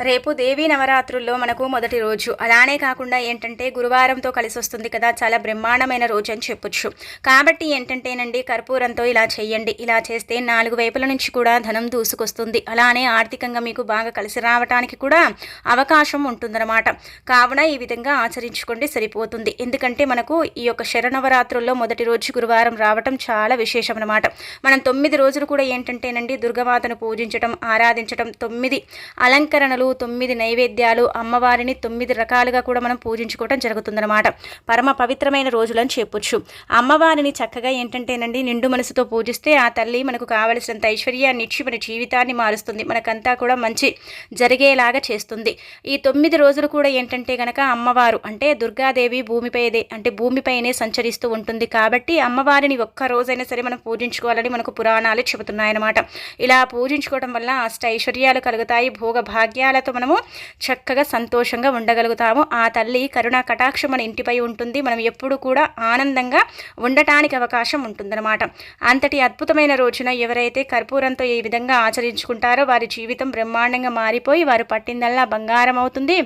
రేపు దేవీ నవరాత్రుల్లో మనకు మొదటి రోజు. అలానే కాకుండా ఏంటంటే గురువారంతో కలిసి వస్తుంది కదా చాలా బ్రహ్మాండమైన రోజు అని చెప్పొచ్చు. కాబట్టి ఏంటంటేనండి కర్పూరంతో ఇలా చేయండి. ఇలా చేస్తే నాలుగు వైపుల నుంచి కూడా ధనం దూసుకొస్తుంది. అలానే ఆర్థికంగా మీకు బాగా కలిసి రావడానికి కూడా అవకాశం ఉంటుందన్నమాట. కావున ఈ విధంగా ఆచరించుకోండి సరిపోతుంది. ఎందుకంటే మనకు ఈ యొక్క శరణవరాత్రుల్లో మొదటి రోజు గురువారం రావటం చాలా విశేషం అనమాట మనం తొమ్మిది రోజులు కూడా ఏంటంటేనండి దుర్గమాతను పూజించడం ఆరాధించడం తొమ్మిది. అలంకరణలు తొమ్మిది నైవేద్యాలు అమ్మవారిని తొమ్మిది రకాలుగా కూడా మనం పూజించుకోవడం జరుగుతుందన్నమాట. పరమ పవిత్రమైన రోజులని చెప్పొచ్చు అమ్మవారిని చక్కగా ఏంటంటేనండి నిండు మనసుతో పూజిస్తే ఆ తల్లి మనకు కావలసినంత ఐశ్వర్యాన్ని ఇచ్చి మన జీవితాన్ని మారుస్తుంది. మనకంతా కూడా మంచి జరిగేలాగా చేస్తుంది. ఈ తొమ్మిది రోజులు కూడా ఏంటంటే గనక అమ్మవారు అంటే దుర్గాదేవి భూమిపైదే అంటే భూమిపైనే సంచరిస్తూ ఉంటుంది కాబట్టి అమ్మవారిని ఒక్క రోజైనా సరే మనం పూజించుకోవాలని మనకు పురాణాలు చెబుతున్నాయన్నమాట. ఇలా పూజించుకోవడం వల్ల అష్ట ఐశ్వర్యాలు కలుగుతాయి భోగ భాగ్యాల కుటుంబాలతో మనము చక్కగా సంతోషంగా ఉండగలుగుతాము. ఆ తల్లి కరుణా కటాక్షం మన ఇంటిపై ఉంటుంది. మనం ఎప్పుడు కూడా ఆనందంగా ఉండటానికి అవకాశం ఉంటుందన్నమాట. అంతటి అద్భుతమైన రోజున ఎవరైతే కర్పూరంతో ఈ విధంగా ఆచరించుకుంటారో వారి జీవితం బ్రహ్మాండంగా మారిపోయి వారు పట్టిందల్లా బంగారం అవుతుంది.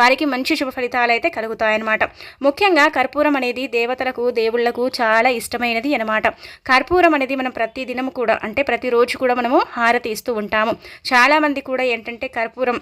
వారికి మంచి శుభ ఫలితాలు అయితే కలుగుతాయన్నమాట. ముఖ్యంగా కర్పూరం అనేది దేవతలకు దేవుళ్ళకు చాలా ఇష్టమైనది అనమాట కర్పూరం అనేది మనం ప్రతి దినము కూడా అంటే ప్రతిరోజు కూడా మనము హారతి ఇస్తూ ఉంటాము. చాలామంది కూడా ఏంటంటే కర్పూరం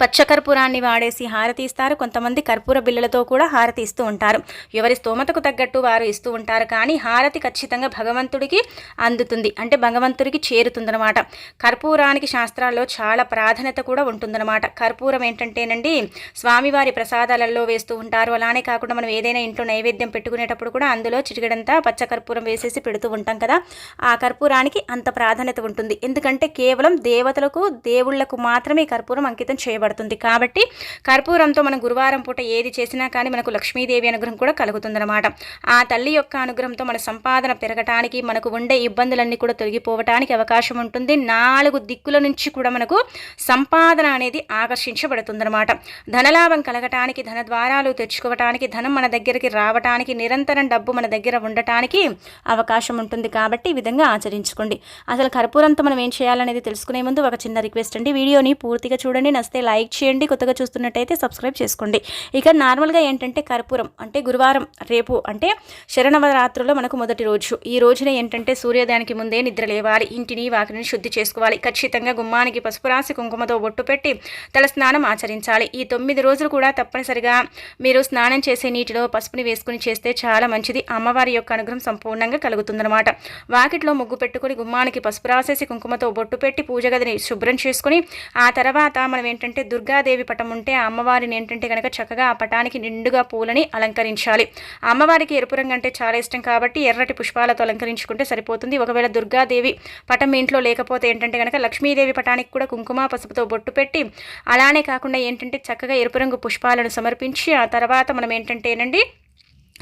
పచ్చకర్పూరాన్ని వాడేసి హారతి ఇస్తారు కొంతమంది కర్పూర బిళ్ళలతో కూడా హారతి ఇస్తూ ఉంటారు. ఎవరి స్తోమతకు తగ్గట్టు వారు ఇస్తూ ఉంటారు. కానీ హారతి ఖచ్చితంగా భగవంతుడికి అందుతుంది. అంటే భగవంతుడికి చేరుతుందనమాట కర్పూరానికి శాస్త్రాల్లో చాలా ప్రాధాన్యత కూడా ఉంటుందన్నమాట. కర్పూరం ఏంటంటేనండి స్వామివారి ప్రసాదాలలో వేస్తూ ఉంటారు. అలానే కాకుండా మనం ఏదైనా ఇంట్లో నైవేద్యం పెట్టుకునేటప్పుడు కూడా అందులో చిటికడంతా పచ్చకర్పూరం వేసేసి పెడుతూ ఉంటాం కదా ఆ కర్పూరానికి అంత ప్రాధాన్యత ఉంటుంది. ఎందుకంటే కేవలం దేవతలకు దేవుళ్ళకు మాత్రమే కర్పూరం అంకితం చేయబడుతుంది పడుతుంది. కాబట్టి కర్పూరంతో మనం గురువారం పూట ఏది చేసినా కానీ మనకు లక్ష్మీదేవి అనుగ్రహం కూడా కలుగుతుందన్నమాట. ఆ తల్లి యొక్క అనుగ్రహంతో మన సంపాదన పెరగటానికి మనకు ఉండే ఇబ్బందులన్నీ కూడా తొలగిపోవటానికి అవకాశం ఉంటుంది. నాలుగు దిక్కుల నుంచి కూడా మనకు సంపాదన అనేది ఆకర్షించబడుతుందన్నమాట. ధనలాభం కలగటానికి ధన ద్వారాలు తెచ్చుకోవటానికి ధనం మన దగ్గరికి రావటానికి నిరంతరం డబ్బు మన దగ్గర ఉండటానికి అవకాశం ఉంటుంది. కాబట్టి ఈ విధంగా ఆచరించుకోండి. అసలు కర్పూరంతో మనం ఏం చేయాలనేది తెలుసుకునే ముందు ఒక చిన్న రిక్వెస్ట్ అండి. వీడియోని పూర్తిగా చూడండి. నస్తే లైక్ చేయండి కొత్తగా చూస్తున్నట్టయితే సబ్స్క్రైబ్ చేసుకోండి. ఇక నార్మల్గా ఏంటంటే కర్పూరం అంటే గురువారం రేపు అంటే శరణవరాత్రుల్లో మనకు మొదటి రోజు. ఈ రోజున ఏంటంటే సూర్యోదయానికి ముందే నిద్ర లేవాలి ఇంటిని వాకిని శుద్ధి చేసుకోవాలి. ఖచ్చితంగా గుమ్మానికి పసుపు రాసి కుంకుమతో బొట్టు పెట్టి తల స్నానం ఆచరించాలి. ఈ తొమ్మిది రోజులు కూడా తప్పనిసరిగా మీరు స్నానం చేసే నీటిలో పసుపుని వేసుకుని చేస్తే చాలా మంచిది. అమ్మవారి యొక్క అనుగ్రహం సంపూర్ణంగా కలుగుతుందన్నమాట. వాకిట్లో ముగ్గు పెట్టుకుని గుమ్మానికి పసుపు రాసేసి కుంకుమతో బొట్టు పెట్టి పూజ గదిని శుభ్రం చేసుకుని ఆ తర్వాత మనం ఏంటంటే దుర్గాదేవి పటం ఉంటే ఆ అమ్మవారిని ఏంటంటే కనుక చక్కగా ఆ పటానికి నిండుగా పూలని అలంకరించాలి. అమ్మవారికి ఎరుపు రంగు అంటే చాలా ఇష్టం కాబట్టి ఎర్రటి పుష్పాలతో అలంకరించుకుంటే సరిపోతుంది. ఒకవేళ దుర్గాదేవి పటం ఇంట్లో లేకపోతే ఏంటంటే కనుక లక్ష్మీదేవి పటానికి కూడా కుంకుమ పసుపుతో బొట్టు పెట్టి అలానే కాకుండా ఏంటంటే చక్కగా ఎరుపు రంగు పుష్పాలను సమర్పించి ఆ తర్వాత మనం ఏంటంటేనండి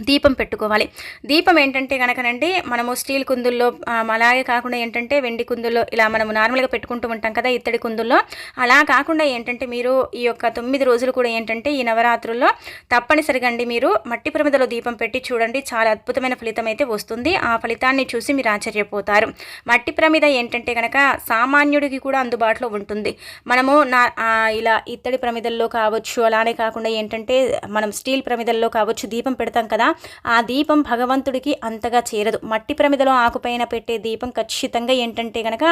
దీపం పెట్టుకోవాలి. దీపం ఏంటంటే కనుకనండి మనము స్టీల్ కుందుల్లో అలాగే కాకుండా ఏంటంటే వెండి కుందుల్లో ఇలా మనము నార్మల్గా పెట్టుకుంటూ ఉంటాం కదా ఇత్తడి కుందుల్లో. అలా కాకుండా ఏంటంటే మీరు ఈ యొక్క తొమ్మిది రోజులు కూడా ఏంటంటే ఈ నవరాత్రుల్లో తప్పనిసరిగా అండి మీరు మట్టి ప్రమిదలో దీపం పెట్టి చూడండి. చాలా అద్భుతమైన ఫలితం అయితే వస్తుంది. ఆ ఫలితాన్ని చూసి మీరు ఆశ్చర్యపోతారు. మట్టి ప్రమిద ఏంటంటే కనుక సామాన్యుడికి కూడా అందుబాటులో ఉంటుంది. మనము నా ఇలా ఇత్తడి ప్రమిదల్లో కావచ్చు అలానే కాకుండా ఏంటంటే మనం స్టీల్ ప్రమిదల్లో కావచ్చు దీపం పెడతాం కదా ఆ దీపం భగవంతుడికి అంతగా చేరదు. మట్టి ప్రమిదలో ఆకుపైన పెట్టే దీపం ఖచ్చితంగా ఏంటంటే కనుక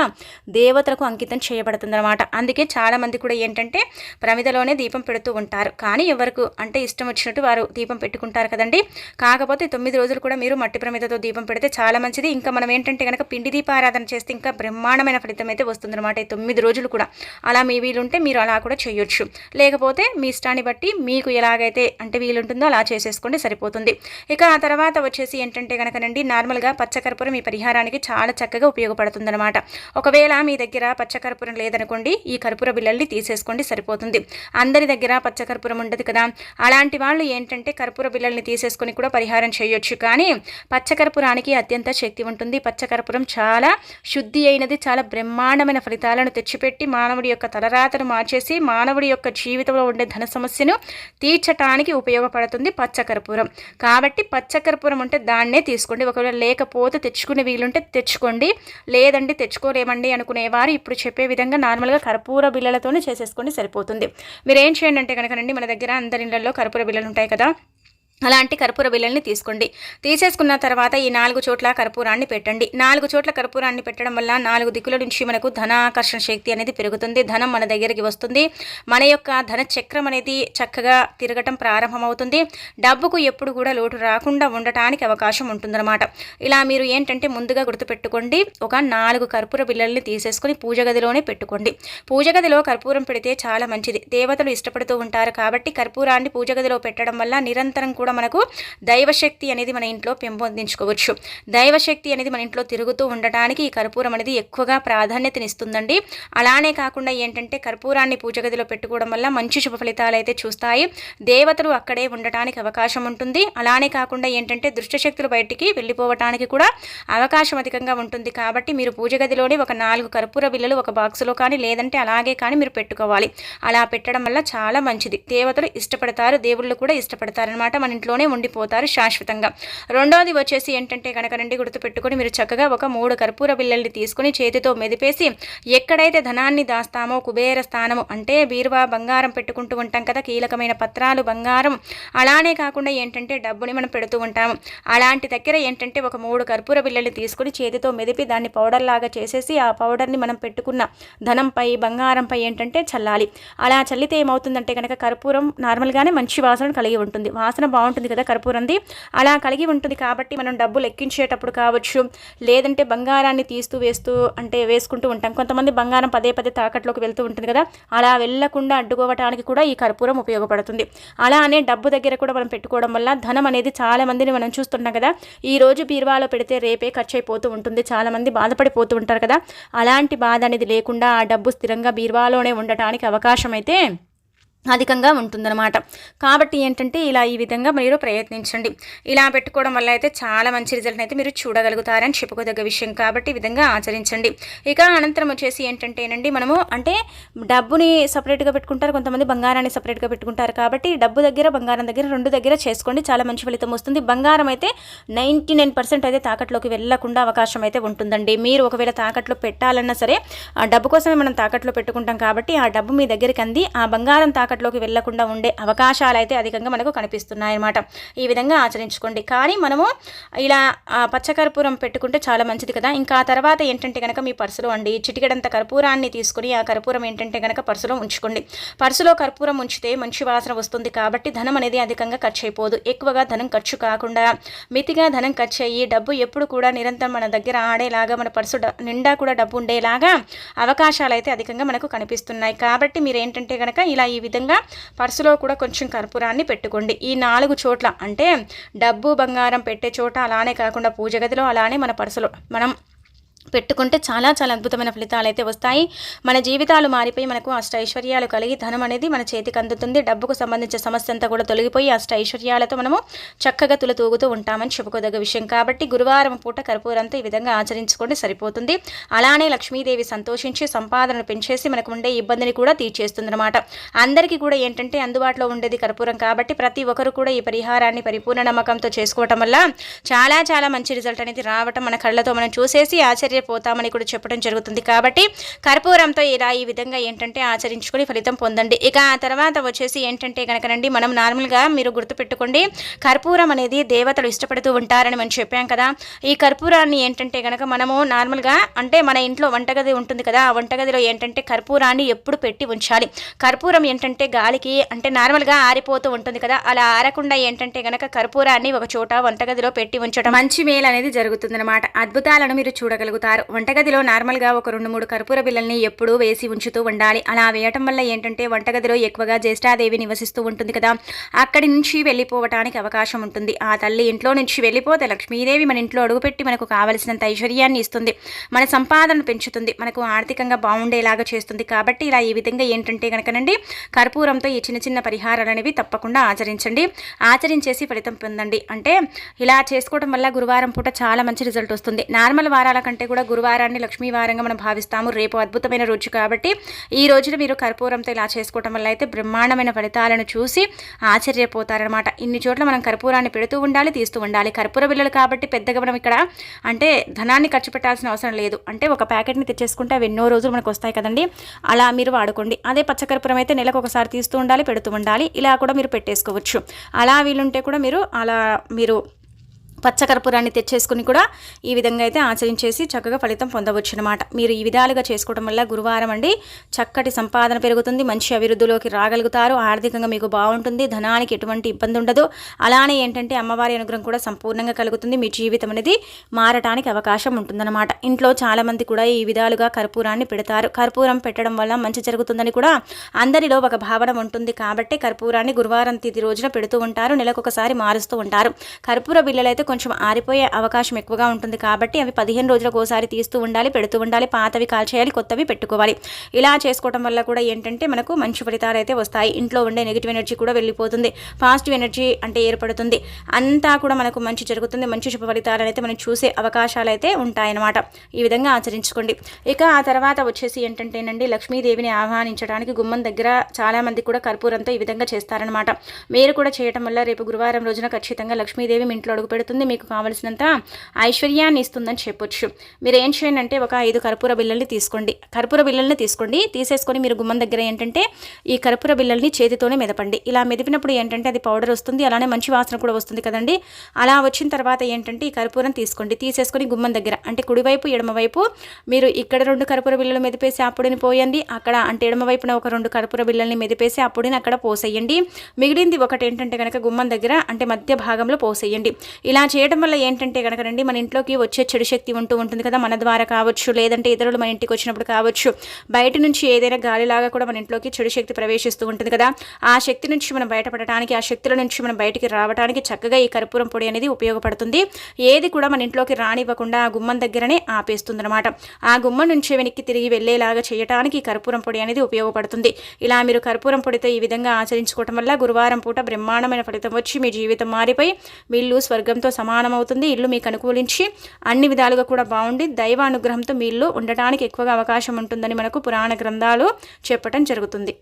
దేవతలకు అంకితం చేయబడుతుంది అనమాట అందుకే చాలామంది కూడా ఏంటంటే ప్రమిదలోనే దీపం పెడుతూ ఉంటారు. కానీ ఎవరికి అంటే ఇష్టం వచ్చినట్టు వారు దీపం పెట్టుకుంటారు కదండి. కాకపోతే తొమ్మిది రోజులు కూడా మీరు మట్టి ప్రమిదతో దీపం పెడితే చాలా మంచిది. ఇంకా మనం ఏంటంటే కనుక పిండి దీపారాధన చేస్తే ఇంకా బ్రహ్మాండమైన ఫలితం అయితే వస్తుందన్నమాట ఈ తొమ్మిది రోజులు కూడా. అలా మీ వీలుంటే మీరు అలా కూడా చేయొచ్చు. లేకపోతే మీ ఇష్టాన్ని బట్టి మీకు ఎలాగైతే అంటే వీలుంటుందో అలా చేసేసుకోండి సరిపోతుంది. ఇక ఆ తర్వాత వచ్చేసి ఏంటంటే కనుకనండి నార్మల్గా పచ్చకర్పూరం ఈ పరిహారానికి చాలా చక్కగా ఉపయోగపడుతుందన్నమాట. ఒకవేళ మీ దగ్గర పచ్చకర్పూరం లేదనుకోండి ఈ కర్పూర బిళ్ళల్ని తీసేసుకోండి సరిపోతుంది. అందరి దగ్గర పచ్చకర్పూరం ఉండదు కదా. అలాంటి వాళ్ళు ఏంటంటే కర్పూర బిల్లల్ని తీసేసుకొని కూడా పరిహారం చేయొచ్చు. కానీ పచ్చకర్పూరానికి అత్యంత శక్తి ఉంటుంది. పచ్చకర్పూరం చాలా శుద్ధి అయినది చాలా బ్రహ్మాండమైన ఫలితాలను తెచ్చిపెట్టి మానవుడి యొక్క తలరాతను మార్చేసి మానవుడి యొక్క జీవితంలో ఉండే ధన సమస్యను తీర్చటానికి ఉపయోగపడుతుంది పచ్చకర్పూరం. కాబట్టి పచ్చకర్పూరం ఉంటే దాన్నే తీసుకోండి. ఒకవేళ లేకపోతే తెచ్చుకునే వీలుంటే తెచ్చుకోండి. లేదండి తెచ్చుకోలేమండి అనుకునేవారు ఇప్పుడు చెప్పే విధంగా నార్మల్గా కర్పూర బిళ్ళలతోనే చేసేసుకోండి సరిపోతుంది. మీరు ఏం చేయండి అంటే కనుక మన దగ్గర అందరి ఇళ్ళలో కర్పూర బిళ్ళలు ఉంటాయి కదా అలాంటి కర్పూర బిళ్ళల్ని తీసుకోండి. తీసేసుకున్న తర్వాత ఈ నాలుగు చోట్ల కర్పూరాన్ని పెట్టండి. నాలుగు చోట్ల కర్పూరాన్ని పెట్టడం వల్ల నాలుగు దిక్కుల నుంచి మనకు ధనాకర్షణ శక్తి అనేది పెరుగుతుంది. ధనం మన దగ్గరికి వస్తుంది. మన యొక్క ధన చక్రం అనేది చక్కగా తిరగటం ప్రారంభమవుతుంది. డబ్బుకు ఎప్పుడు కూడా లోటు రాకుండా ఉండటానికి అవకాశం ఉంటుందన్నమాట. ఇలా మీరు ఏంటంటే ముందుగా గుర్తుపెట్టుకోండి. ఒక నాలుగు కర్పూర బిళ్ళల్ని తీసేసుకొని పూజ గదిలోనే పెట్టుకోండి. పూజ గదిలో కర్పూరం పెడితే చాలా మంచిది. దేవతలు ఇష్టపడుతూ ఉంటారు కాబట్టి కర్పూరాన్ని పూజ గదిలో పెట్టడం వల్ల నిరంతరం కూడా కూడా మనకు దైవశక్తి అనేది మన ఇంట్లో పెంపొందించుకోవచ్చు. దైవశక్తి అనేది మన ఇంట్లో తిరుగుతూ ఉండటానికి ఈ కర్పూరం అనేది ఎక్కువగా ప్రాధాన్యతనిస్తుందండి. అలానే కాకుండా ఏంటంటే కర్పూరాన్ని పూజ గదిలో పెట్టుకోవడం వల్ల మంచి శుభ ఫలితాలు అయితే చూస్తాయి. దేవతలు అక్కడే ఉండటానికి అవకాశం ఉంటుంది. అలానే కాకుండా ఏంటంటే దుష్టశక్తులు బయటికి వెళ్ళిపోవటానికి కూడా అవకాశం అధికంగా ఉంటుంది. కాబట్టి మీరు పూజ గదిలోనే ఒక నాలుగు కర్పూర బిల్లలు ఒక బాక్సులో కానీ లేదంటే అలాగే కానీ మీరు పెట్టుకోవాలి. అలా పెట్టడం వల్ల చాలా మంచిది. దేవతలు ఇష్టపడతారు దేవుళ్ళు కూడా ఇష్టపడతారనమాట మన ఇంట్లోనే ఉండిపోతారు శాశ్వతంగా. రెండోది వచ్చేసి ఏంటంటే కనుక రండి గుర్తుపెట్టుకొని మీరు చక్కగా ఒక మూడు కర్పూర బిల్లల్ని తీసుకొని చేతితో మెదిపేసి ఎక్కడైతే ధనాన్ని దాస్తామో కుబేర స్థానము అంటే బీరువా బంగారం పెట్టుకుంటూ ఉంటాం కదా కీలకమైన పత్రాలు బంగారం అలానే కాకుండా ఏంటంటే డబ్బుని మనం పెడుతూ ఉంటాము. అలాంటి దగ్గర ఏంటంటే ఒక మూడు కర్పూర బిల్లల్ని తీసుకొని చేతితో మెదిపి దాన్ని పౌడర్ లాగా చేసేసి ఆ పౌడర్ని మనం పెట్టుకున్న ధనంపై బంగారంపై ఏంటంటే చల్లాలి. అలా చల్లితే ఏమవుతుందంటే కనుక కర్పూరం నార్మల్గానే మంచి వాసన కలిగి ఉంటుంది. వాసన బాగుంటుంది కదా కర్పూరంది అలా కలిగి ఉంటుంది కాబట్టి మనం డబ్బు లెక్కించేటప్పుడు కావచ్చు లేదంటే బంగారాన్ని తీస్తూ వేస్తూ అంటే వేసుకుంటూ ఉంటాం. కొంతమంది బంగారం పదే పదే తాకట్లోకి వెళ్తూ ఉంటుంది కదా అలా వెళ్ళకుండా అడ్డుకోవటానికి కూడా ఈ కర్పూరం ఉపయోగపడుతుంది. అలానే డబ్బు దగ్గర కూడా మనం పెట్టుకోవడం వల్ల ధనం అనేది చాలా మందిని మనం చూస్తున్నాం కదా. ఈ రోజు బీరువాలో పెడితే రేపే ఖర్చు అయిపోతూ ఉంటుంది. చాలా మంది బాధపడిపోతూ ఉంటారు కదా. అలాంటి బాధ అనేది లేకుండా ఆ డబ్బు స్థిరంగా బీరువాలోనే ఉండటానికి అవకాశం అయితే అధికంగా ఉంటుందన్నమాట. కాబట్టి ఏంటంటే ఇలా ఈ విధంగా మీరు ప్రయత్నించండి. ఇలా పెట్టుకోవడం వల్ల అయితే చాలా మంచి రిజల్ట్ అయితే మీరు చూడగలుగుతారని చెప్పుకోదగ్గ విషయం. కాబట్టి ఈ విధంగా ఆచరించండి. ఇక అనంతరం వచ్చేసి ఏంటంటేనండి మనము అంటే డబ్బుని సపరేట్గా పెట్టుకుంటారు. కొంతమంది బంగారాన్ని సపరేట్గా పెట్టుకుంటారు. కాబట్టి డబ్బు దగ్గర బంగారం దగ్గర రెండు దగ్గర చేసుకోండి. చాలా మంచి ఫలితం వస్తుంది. బంగారం అయితే నైంటీ నైన్ పర్సెంట్ అయితే తాకట్లోకి వెళ్ళకుండా అవకాశం అయితే ఉంటుందండి. మీరు ఒకవేళ తాకట్లో పెట్టాలన్నా సరే ఆ డబ్బు కోసమే మనం తాకట్లో పెట్టుకుంటాం కాబట్టి ఆ డబ్బు మీ దగ్గరికి అంది ఆ బంగారం తాకట్ తాకట్లోకి వెళ్ళకుండా ఉండే అవకాశాలు అయితే అధికంగా మనకు కనిపిస్తున్నాయన్నమాట. ఈ విధంగా ఆచరించుకోండి. కానీ మనము ఇలా పచ్చకర్పూరం పెట్టుకుంటే చాలా మంచిది కదా. ఇంకా తర్వాత ఏంటంటే కనుక మీ పర్సులో అండి చిటికెడంత కర్పూరాన్ని తీసుకుని ఆ కర్పూరం ఏంటంటే కనుక పర్సులో ఉంచుకోండి. పర్సులో కర్పూరం ఉంచితే మంచి వాసన వస్తుంది కాబట్టి ధనం అనేది అధికంగా ఖర్చు అయిపోదు ఎక్కువగా ధనం ఖర్చు కాకుండా మితిగా ధనం ఖర్చు అయ్యి డబ్బు ఎప్పుడు కూడా నిరంతరం మన దగ్గర ఆడేలాగా మన పర్సు నిండా కూడా డబ్బు ఉండేలాగా అవకాశాలు అయితే అధికంగా మనకు కనిపిస్తున్నాయి. కాబట్టి మీరు ఏంటంటే కనుక ఇలా ఈ విధంగా విధంగా పర్సులో కూడా కొంచెం కర్పూరాన్ని పెట్టుకోండి. ఈ నాలుగు చోట్ల అంటే డబ్బు బంగారం పెట్టే చోట అలానే కాకుండా పూజ గదిలో అలానే మన పర్సులో మనం పెట్టుకుంటే చాలా చాలా అద్భుతమైన ఫలితాలు అయితే వస్తాయి. మన జీవితాలు మారిపోయి మనకు అష్ట ఐశ్వర్యాలు కలిగి ధనం అనేది మన చేతికి అందుతుంది. డబ్బుకు సంబంధించిన సమస్య అంతా కూడా తొలగిపోయి అష్ట ఐశ్వర్యాలతో మనము చక్కగా తులతూగుతూ ఉంటామని చెప్పుకోదగ్గ విషయం. కాబట్టి గురువారం పూట కర్పూరంతో ఈ విధంగా ఆచరించుకోండి సరిపోతుంది. అలానే లక్ష్మీదేవి సంతోషించి సంపాదనను పెంచేసి మనకు ఉండే ఇబ్బందిని కూడా తీర్చేస్తుంది అనమాట అందరికీ కూడా ఏంటంటే అందుబాటులో ఉండేది కర్పూరం కాబట్టి ప్రతి ఒక్కరు కూడా ఈ పరిహారాన్ని పరిపూర్ణ నమ్మకంతో చేసుకోవటం వల్ల చాలా చాలా మంచి రిజల్ట్ అనేది రావటం మన కళ్ళతో మనం చూసేసి ఆశ్చర్య ఆశ్చర్యపోతామని కూడా చెప్పడం జరుగుతుంది. కాబట్టి కర్పూరంతో ఇలా ఈ విధంగా ఏంటంటే ఆచరించుకొని ఫలితం పొందండి. ఇక ఆ తర్వాత వచ్చేసి ఏంటంటే కనుకనండి మనం నార్మల్గా మీరు గుర్తుపెట్టుకోండి కర్పూరం అనేది దేవతలు ఇష్టపడుతూ ఉంటారని మనం చెప్పాం కదా. ఈ కర్పూరాన్ని ఏంటంటే కనుక మనము నార్మల్గా అంటే మన ఇంట్లో వంటగది ఉంటుంది కదా ఆ వంటగదిలో ఏంటంటే కర్పూరాన్ని ఎప్పుడు పెట్టి ఉంచాలి. కర్పూరం ఏంటంటే గాలికి అంటే నార్మల్గా ఆరిపోతూ ఉంటుంది కదా అలా ఆరకుండా ఏంటంటే కనుక కర్పూరాన్ని ఒక చోట వంటగదిలో పెట్టి ఉంచడం మంచి మేలు అనేది జరుగుతుంది అన్నమాట అద్భుతాలను మీరు చూడగలుగుతారు. అవుతారు వంటగదిలో నార్మల్గా ఒక రెండు మూడు కర్పూర బిల్లల్ని ఎప్పుడూ వేసి ఉంచుతూ ఉండాలి. అలా వేయటం వల్ల ఏంటంటే వంటగదిలో ఎక్కువగా జ్యేష్ఠాదేవి నివసిస్తూ ఉంటుంది కదా. అక్కడి నుంచి వెళ్ళిపోవటానికి అవకాశం ఉంటుంది. ఆ తల్లి ఇంట్లో నుంచి వెళ్ళిపోతే లక్ష్మీదేవి మన ఇంట్లో అడుగుపెట్టి మనకు కావలసినంత ఐశ్వర్యాన్ని ఇస్తుంది. మన సంపాదన పెంచుతుంది. మనకు ఆర్థికంగా బాగుండేలాగా చేస్తుంది. కాబట్టి ఇలా ఈ విధంగా ఏంటంటే కనుకనండి కర్పూరంతో ఈ చిన్న చిన్న పరిహారాలు అనేవి తప్పకుండా ఆచరించండి. ఆచరించేసి ఫలితం పొందండి. అంటే ఇలా చేసుకోవడం వల్ల గురువారం పూట చాలా మంచి రిజల్ట్ వస్తుంది. నార్మల్ వారాల కంటే కూడా గురువారాన్ని లక్ష్మీవారంగా మనం భావిస్తాము. రేపు అద్భుతమైన రోజు కాబట్టి ఈ రోజున మీరు కర్పూరంతో ఇలా చేసుకోవటం వల్ల అయితే బ్రహ్మాండమైన ఫలితాలను చూసి ఆశ్చర్యపోతారనమాట ఇన్ని చోట్ల మనం కర్పూరాన్ని పెడుతూ ఉండాలి తీస్తూ ఉండాలి. కర్పూర బిల్లలు కాబట్టి పెద్దగా మనం ఇక్కడ. అంటే ధనాన్ని ఖర్చు పెట్టాల్సిన అవసరం లేదు. అంటే ఒక ప్యాకెట్ని తెచ్చేసుకుంటే అవి ఎన్నో రోజులు మనకు వస్తాయి కదండి. అలా మీరు వాడుకోండి. అదే పచ్చకర్పూరం అయితే నెలకు ఒకసారి తీస్తూ ఉండాలి పెడుతూ ఉండాలి. ఇలా కూడా మీరు పెట్టేసుకోవచ్చు. అలా వీలుంటే కూడా మీరు అలా మీరు పచ్చకర్పూరాన్ని తెచ్చేసుకుని కూడా ఈ విధంగా అయితే ఆచరించేసి చక్కగా ఫలితం పొందవచ్చు అనమాట మీరు ఈ విధాలుగా చేసుకోవడం వల్ల గురువారం అండి చక్కటి సంపాదన పెరుగుతుంది. మంచి అభివృద్ధిలోకి రాగలుగుతారు. ఆర్థికంగా మీకు బాగుంటుంది. ధనానికి ఎటువంటి ఇబ్బంది ఉండదు. అలానే ఏంటంటే అమ్మవారి అనుగ్రహం కూడా సంపూర్ణంగా కలుగుతుంది. మీ జీవితం అనేది మారటానికి అవకాశం ఉంటుందన్నమాట. ఇంట్లో చాలామంది కూడా ఈ విధాలుగా కర్పూరాన్ని పెడతారు. కర్పూరం పెట్టడం వల్ల మంచి జరుగుతుందని కూడా అందరిలో ఒక భావన ఉంటుంది. కాబట్టి కర్పూరాన్ని గురువారం తిథి రోజున పెడుతూ ఉంటారు. నెలకొకసారి మారుస్తూ ఉంటారు. కర్పూర బిళ్ళలైతే కొంచెం ఆరిపోయే అవకాశం ఎక్కువగా ఉంటుంది కాబట్టి అవి పదిహేను రోజులకు ఒకసారి తీస్తూ ఉండాలి పెడుతూ ఉండాలి పాతవి కాల్చేయాలి కొత్తవి పెట్టుకోవాలి. ఇలా చేసుకోవడం వల్ల కూడా ఏంటంటే మనకు మంచి ఫలితాలు అయితే వస్తాయి. ఇంట్లో ఉండే నెగిటివ్ ఎనర్జీ కూడా వెళ్ళిపోతుంది. పాజిటివ్ ఎనర్జీ అంటే ఏర్పడుతుంది. అంతా కూడా మనకు మంచి జరుగుతుంది. మంచి శుభ ఫలితాలు అయితే మనం చూసే అవకాశాలు అయితే ఉంటాయన్నమాట. ఈ విధంగా ఆచరించుకోండి. ఇక ఆ తర్వాత వచ్చేసి ఏంటంటేనండి లక్ష్మీదేవిని ఆహ్వానించడానికి గుమ్మం దగ్గర చాలామంది కూడా కర్పూరంతో ఈ విధంగా చేస్తారనమాట మీరు కూడా చేయటం వల్ల రేపు గురువారం రోజున ఖచ్చితంగా లక్ష్మీదేవి మీ ఇంట్లో అడుగు పెడుతుంది. ఇస్తుంది మీకు కావలసినంత ఐశ్వర్యాన్ని ఇస్తుందని చెప్పొచ్చు. మీరు ఏం చేయండి అంటే ఒక ఐదు కర్పూర బిల్లల్ని తీసుకోండి. కర్పూర బిల్లల్ని తీసుకోండి తీసేసుకొని మీరు గుమ్మం దగ్గర ఏంటంటే ఈ కర్పూర బిల్లల్ని చేతితోనే మెదపండి. ఇలా మెదిపినప్పుడు ఏంటంటే అది పౌడర్ వస్తుంది అలానే మంచి వాసన కూడా వస్తుంది కదండి. అలా వచ్చిన తర్వాత ఏంటంటే ఈ కర్పూరం తీసుకోండి. తీసేసుకొని గుమ్మం దగ్గర అంటే కుడివైపు ఎడమవైపు మీరు ఇక్కడ రెండు కర్పూర బిల్లలు మెదిపేసి అప్పుడుని పోయండి. అక్కడ అంటే ఎడమవైపున ఒక రెండు కర్పూర బిల్లల్ని మెదిపేసి అప్పుడుని అక్కడ పోసేయండి. మిగిలింది ఒకటి ఏంటంటే కనుక గుమ్మం దగ్గర అంటే మధ్య భాగంలో పోసేయండి. ఇలా చేయడం వల్ల ఏంటంటే కనుక రండి మన ఇంట్లోకి వచ్చే చెడు శక్తి ఉంటూ ఉంటుంది కదా మన ద్వారా కావచ్చు లేదంటే ఇతరులు మన ఇంటికి వచ్చినప్పుడు కావచ్చు. బయట నుంచి ఏదైనా గాలిలాగా కూడా మన ఇంట్లోకి చెడు శక్తి ప్రవేశిస్తూ ఉంటుంది కదా. ఆ శక్తి నుంచి మనం బయటపడటానికి ఆ శక్తుల నుంచి మనం బయటికి రావడానికి చక్కగా ఈ కర్పూరం పొడి అనేది ఉపయోగపడుతుంది. ఏది కూడా మన ఇంట్లోకి రానివ్వకుండా ఆ గుమ్మం దగ్గరనే ఆపేస్తుంది అనమాట ఆ గుమ్మం నుంచి వెనక్కి తిరిగి వెళ్ళేలాగా చేయడానికి ఈ కర్పూరం పొడి అనేది ఉపయోగపడుతుంది. ఇలా మీరు కర్పూరం పొడితో ఈ విధంగా ఆచరించుకోవటం వల్ల గురువారం పూట బ్రహ్మాండమైన ఫలితం వచ్చి మీ జీవితం మారిపోయి వీళ్ళు స్వర్గంతో సమానమవుతుంది. ఇల్లు మీకు అనుకూలించి అన్ని విధాలుగా కూడా బాగుండి దైవ అనుగ్రహంతో మీ ఇల్లు ఉండటానికి ఎక్కువగా అవకాశం ఉంటుందని మనకు పురాణ గ్రంథాలు చెప్పటం జరుగుతుంది.